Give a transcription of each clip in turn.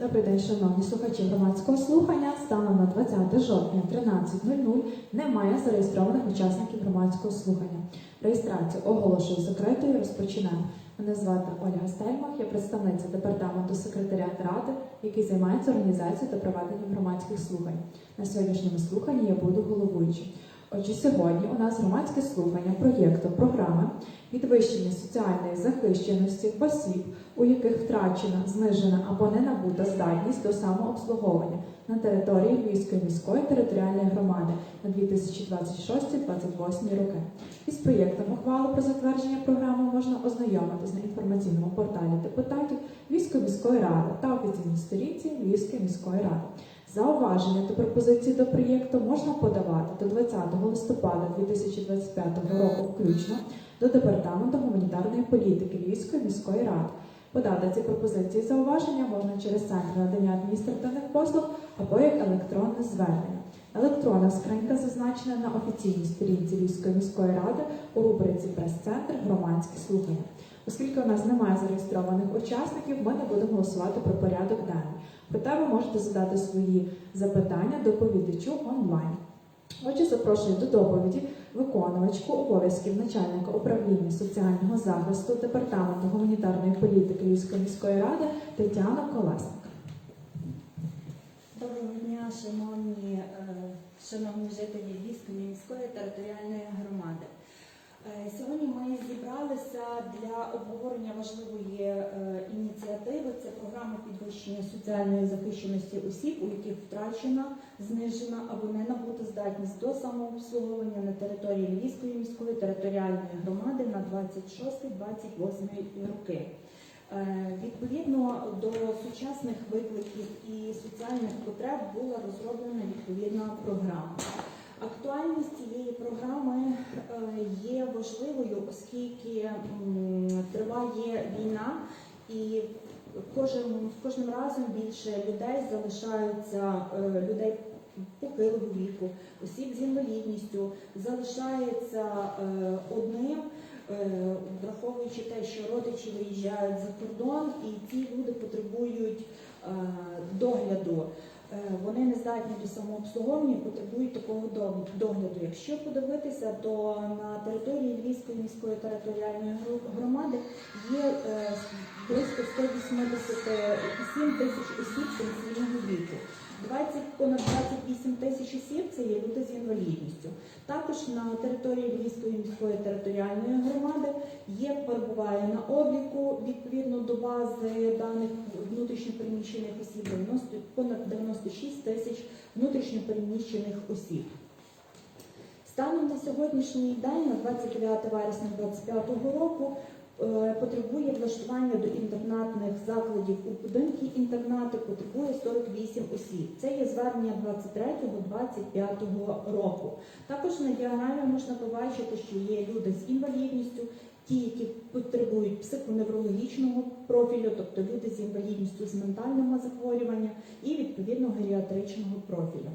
Добрий день, шановні слухачі громадського слухання. Станом на 20 жовтня 13.00 немає зареєстрованих учасників громадського слухання. Реєстрацію оголошую закритою. Розпочинаємо. Мене звати Ольга Стельмах, я представниця департаменту секретаріат ради, який займається організацією та проведенням громадських слухань. На сьогоднішньому слуханні я буду головуючим. Отже, сьогодні у нас громадське слухання проєкту програми підвищення соціальної захищеності осіб, у яких втрачена, знижена або не набута здатність до самообслуговування на території Львівської міської територіальної громади на 2026-2028 роки. Із проєктом ухвали про затвердження програми можна ознайомитись на інформаційному порталі депутатів Львівської міської ради та офіційній сторінці Львівської міської ради. Зауваження та пропозиції до проєкту можна подавати до 20 листопада 2025 року включно до департаменту гуманітарної політики Львівської міської ради. Подати ці пропозиції і зауваження можна через центр надання адміністративних послуг або як електронне звернення. Електронна скринька зазначена на офіційній сторінці Львівської міської ради у рубриці Прес-центр громадські слухання. Оскільки у нас немає зареєстрованих учасників, ми не будемо голосувати про порядок денний. Проте ви можете задати свої запитання доповідачу онлайн. Отже, запрошую до доповіді виконувачку обов'язків начальника управління соціального захисту департаменту гуманітарної політики Львівської міської ради Тетяну Колесник. Доброго дня, шановні, е, шановні жителі Львівської міської територіальної громади. Е, Сьогодні ми зібралися для обговорення важливої е, ініціативи. Це програма підвищення соціальної захищеності осіб, у яких втрачена, знижена або не набута здатність до самообслуговування на території Львівської міської територіальної громади на 26-28 роки. Е, Відповідно до сучасних викликів і соціальних потреб була розроблена відповідна програма. Актуальність цієї програми важливою, оскільки триває війна, і кожен кожним разом більше людей залишаються е, людей похилого віку, осіб з інвалідністю, залишається е, одним. Е, враховуючи те, що родичі виїжджають за кордон, і ці люди потребують догляду. Е, Вони не здатні до самообслуговування, потребують такого догляду. Якщо подивитися, то на території Львівської міської територіальної громади є е, близько 187 тисяч осіб пенсійного віку. 20, понад 28 тисяч осіб це є люди з інвалідністю. Також на території Львівської міської територіальної громади є перебуває на обліку відповідно до бази даних внутрішньопереміщених осіб понад 90, понад 96 тисяч внутрішньопереміщених осіб. Станом на сьогоднішній день, на 29 вересня 2025 року, е, потребує влаштування до інтернатних закладів у будинки інтернати потребує 48 осіб. Це є звернення 23-25 року. Також на діаграмі можна побачити, що є люди з інвалідністю, ті, які потребують психоневрологічного профілю, тобто люди з інвалідністю з ментальними захворюваннями і відповідно геріатричного профілю.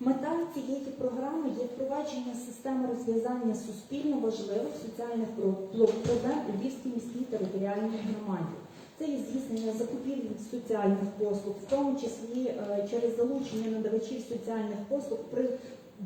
Мета цієї програми є впровадження системи розв'язання суспільно важливих соціальних про- проблем у Львівській міській територіальній громаді. Це і здійснення закупівлі соціальних послуг, в тому числі е, через залучення надавачів соціальних послуг при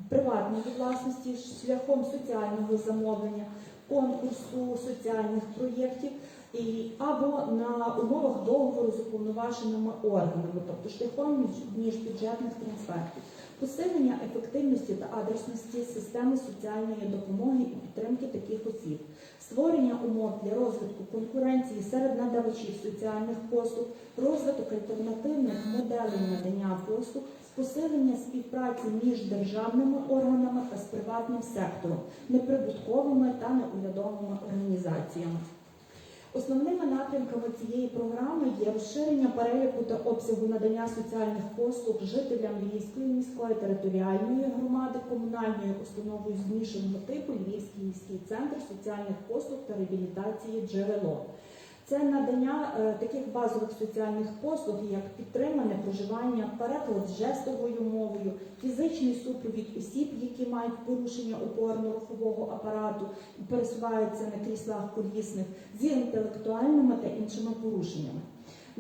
приватної власності шляхом соціального замовлення, конкурсу соціальних проєктів і або на умовах договору з уповноваженими органами, тобто шляхом між- міжбюджетних трансфертів посилення ефективності та адресності системи соціальної допомоги і підтримки таких осіб, створення умов для розвитку конкуренції серед надавачів соціальних послуг, розвиток альтернативних моделей надання послуг, посилення співпраці між державними органами та з приватним сектором, неприбутковими та неурядовими організаціями. Основними напрямками цієї програми є розширення переліку та обсягу надання соціальних послуг жителям Львівської міської територіальної громади комунальної установою змішаного типу Львівський міський центр соціальних послуг та реабілітації джерело. Це надання е, таких базових соціальних послуг, як підтримане проживання, переклад жестовою мовою, фізичний супровід осіб, які мають порушення опорно-рухового апарату і пересуваються на кріслах колісних з інтелектуальними та іншими порушеннями.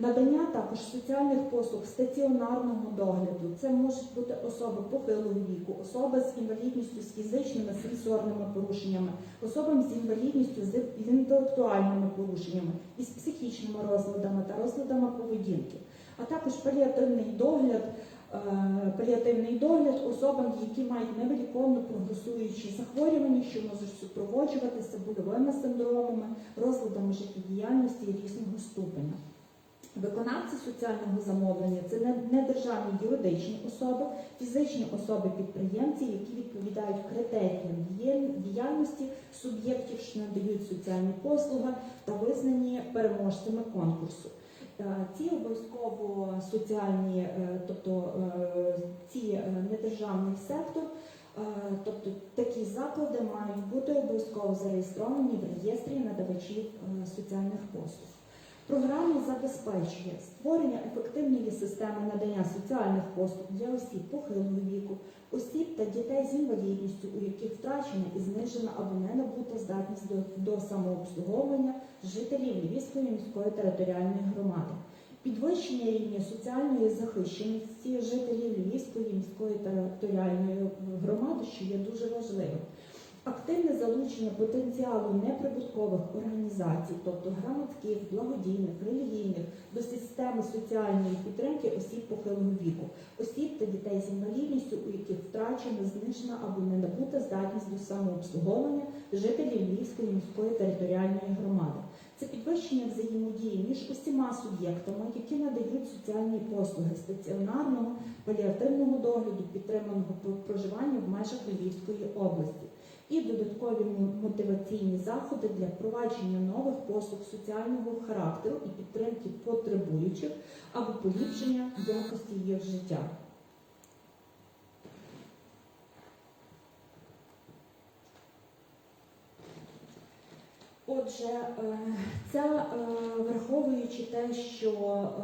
Надання також соціальних послуг стаціонарного догляду. Це можуть бути особи похилого віку, особи з інвалідністю з фізичними сенсорними порушеннями, особам з інвалідністю з інтелектуальними порушеннями з психічними розладами та розладами поведінки, а також паліативний догляд. е, Паліативний догляд особам, які мають невиліковно прогресуючі захворювання, що можуть супроводжуватися больовими синдромами, розладами життєдіяльності різного ступеня. Виконавці соціального замовлення це не- недержавні юридичні особи, фізичні особи-підприємці, які відповідають критеріям діяльності суб'єктів, що надають соціальні послуги та визнані переможцями конкурсу. Е, Ці обов'язково соціальні, е, тобто е, ці недержавний сектор, тобто такі заклади мають бути обов'язково зареєстровані в реєстрі надавачів соціальних послуг. Програма забезпечує створення ефективної системи надання соціальних послуг для осіб похилого віку, осіб та дітей з інвалідністю, у яких втрачена і знижена або не набута здатність до, до самообслуговування жителів Львівської міської територіальної громади. Підвищення рівня соціальної захищеності жителів Львівської міської територіальної громади, що є дуже важливим. Активне залучення потенціалу неприбуткових організацій, тобто громадських, благодійних, релігійних, до системи соціальної підтримки осіб похилого віку, осіб та дітей з інвалідністю, у яких втрачена, знищена або не набута здатність до самообслуговування жителів Львівської міської територіальної громади. Це підвищення взаємодії між усіма суб'єктами, які надають соціальні послуги стаціонарного, паліативного догляду, підтриманого проживання в межах Львівської області і додаткові мотиваційні заходи для впровадження нових послуг соціального характеру і підтримки потребуючих або поліпшення якості їх життя. Отже, е, це е, враховуючи те, що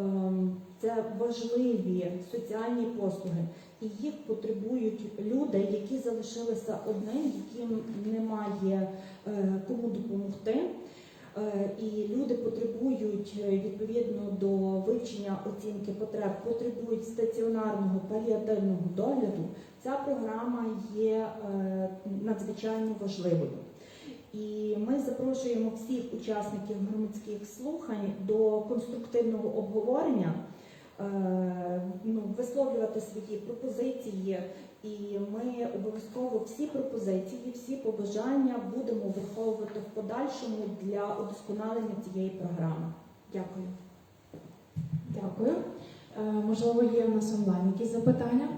ем, це важливі соціальні послуги, і їх потребують люди, які залишилися одним, яким немає е, кому допомогти. Е, І люди потребують е, відповідно до вивчення оцінки потреб, потребують стаціонарного паліативного догляду. Ця програма є надзвичайно важливою. І ми запрошуємо всіх учасників громадських слухань до конструктивного обговорення, ну, висловлювати свої пропозиції, і ми обов'язково всі пропозиції, всі побажання будемо враховувати в подальшому для удосконалення цієї програми. Дякую. Дякую. Е, Можливо, є в нас онлайн якісь запитання?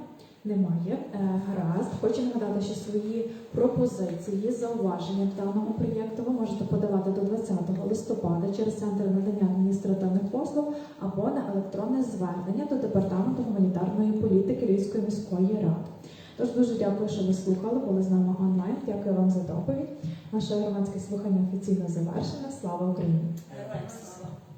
Немає. Е, Гаразд. Хочу нагадати, що свої пропозиції, зауваження до даного проєкту ви можете подавати до 20 листопада через центр надання адміністративних послуг або на електронне звернення до департаменту гуманітарної політики Львівської міської ради. Тож дуже дякую, що ви слухали, були з нами онлайн. Дякую вам за доповідь. Наше громадське слухання офіційно завершено. Слава Україні!